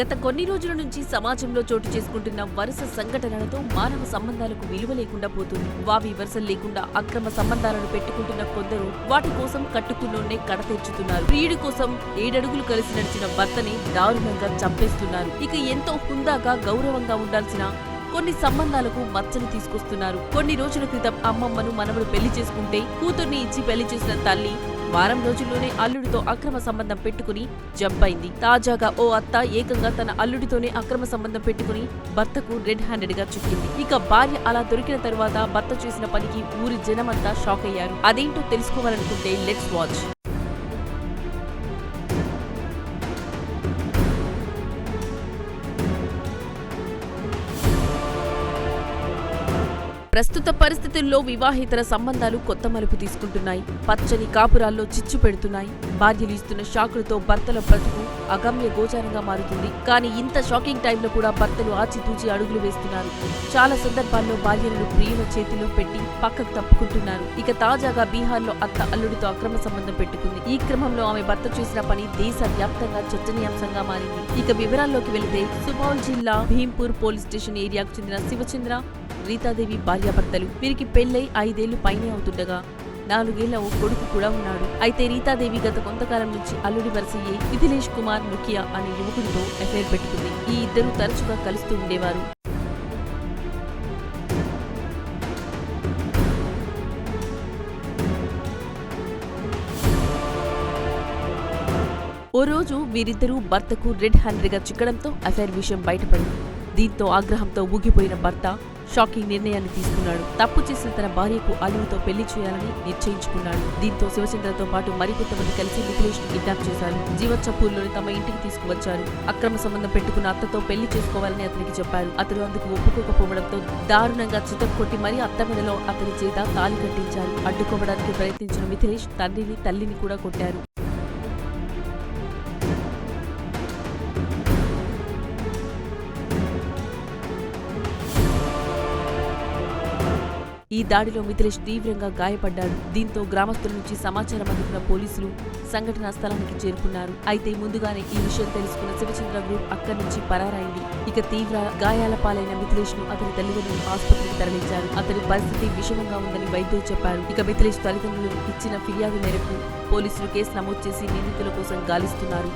గత కొన్ని రోజుల నుంచి సమాజంలో చోటు చేసుకుంటున్న వరుస సంఘటనలతో మానవ సంబంధాలకు విలువ లేకుండా పోతుంది. వావి వరుసలు లేకుండా అక్రమ సంబంధాలను పెట్టుకుంటున్న కొందరు వాటి కోసం కట్టుకున్నోడే కడ తెచ్చుతున్నారు ప్రియుడి కోసం ఏడడుగులు కలిసి నడిచిన భర్తని దారుణంగా చంపేస్తున్నారు. ఇక ఎంతో హుందాగా గౌరవంగా ఉండాల్సిన కొన్ని సంబంధాలకు మచ్చలు తీసుకొస్తున్నారు. కొన్ని రోజుల క్రితం అమ్మమ్మను మనవడు పెళ్ళి చేసుకుంటే కూతుర్ని ఇచ్చి పెళ్ళి చేసిన తల్లి వారం రోజుల్లోనే అల్లుడితో అక్రమ సంబంధం పెట్టుకుని జంపైంది. తాజాగా ఓ అత్త ఏకంగా తన అల్లుడితోనే అక్రమ సంబంధం పెట్టుకుని భర్తకు రెడ్ హ్యాండెడ్గా చిక్కింది. ఇక భార్య అలా దొరికిన తరువాత భర్త చేసిన పనికి ఊరి జనమంతా షాక్ అయ్యారు అదేంటో తెలుసుకోవాలనుకుంటే లెట్స్ వాచ్. ప్రస్తుత పరిస్థితుల్లో వివాహేతర సంబంధాలు కొత్త మలుపు తీసుకుంటున్నాయి. పచ్చని కాపురాల్లో చిచ్చు పెడుతున్నాయి. భార్యలు ఇస్తున్న షాకులతో భర్తల బ్రతుకు అగమ్య గోచారంగా మారుతుంది. కానీ ఇంత షాకింగ్ టైంలో కూడా భర్తలు ఆచితూచి అడుగులు వేస్తున్నారు. చాలా సందర్భాల్లో భార్యలను ప్రియుల చేతిలో పెట్టి పక్కకు తప్పుకుంటున్నారు. ఇక తాజాగా బీహార్లో అత్త అల్లుడితో అక్రమ సంబంధం పెట్టుకుంది. ఈ క్రమంలో ఆమె భర్త చేసిన పని దేశ వ్యాప్తంగా చర్చనీయాంశంగా మారింది. ఇక వివరాల్లోకి వెళితే సుపౌల్ జిల్లా భీంపూర్ పోలీస్ స్టేషన్ ఏరియాకు చెందిన శివచంద్ర రీతాదేవి భార్యాభర్తలు వీరికి పెళ్ళై ఐదేళ్ళు పైనే అవుతుండగా నాలుగేళ్ళ ఓ కొడుకు కూడా ఉన్నాడు. అయితే రీతాదేవి గత కొంతకాలం నుంచి అల్లుడి వరసయ్యే మిథిలేష్ కుమార్ ముఖియా అనే యువకుడితో ఎఫైర్ పెట్టుకుంది. ఈ ఇద్దరు తరచుగా కలుస్తూ ఉండేవారు. ఓ రోజు వీరిద్దరూ భర్తకు రెడ్ హ్యాండెడ్గా చిక్కడంతో అఫైర్ విషయం బయటపడింది. దీంతో ఆగ్రహంతో ఊగిపోయిన భర్త షాకింగ్ నిర్ణయాన్ని తీసుకున్నాడు. తప్పు చేసిన తన భార్యకు అల్లుడితో పెళ్ళి చేయాలని నిశ్చయించుకున్నాడు. దీంతో శివచంద్రతో పాటు మరికొంతమంది కలిసి మిథిలేష్ను కిడ్నాప్ చేశారు. జీవచ్చపూర్లోని తమ ఇంటికి తీసుకువచ్చారు. అక్రమ సంబంధం పెట్టుకున్న అత్తతో పెళ్ళి చేసుకోవాలని అతనికి చెప్పారు. అతడు అందుకు ఒప్పుకోకపోవడంతో దారుణంగా చితక్ కొట్టి మరీ అత్త మెడలో అతని చేత తాళి కట్టించారు. అడ్డుకోవడానికి ప్రయత్నించిన మిథిలేష్ తండ్రిని తల్లిని కూడా కొట్టారు. ఈ దాడిలో మిథిలేష్ తీవ్రంగా గాయపడ్డాడు. దీంతో గ్రామస్తుల నుంచి సమాచారం అందుకున్న పోలీసులు సంఘటనా స్థలానికి చేరుకున్నారు. అయితే ముందుగానే ఈ విషయం తెలుసుకున్న శివచంద్ర గ్రూప్ అక్కడి నుంచి పరారైంది. ఇక తీవ్ర గాయాల పాలైన మిథిలేష్ను అతని తల్లిదండ్రులు ఆసుపత్రికి తరలించారు. అతని పరిస్థితి విషమంగా ఉందని వైద్యులు చెప్పారు. ఇక మిథిలేష్ తల్లిదండ్రులు ఇచ్చిన ఫిర్యాదు మేరకు పోలీసులు కేసు నమోదు చేసి నిందితుల కోసం గాలిస్తున్నారు.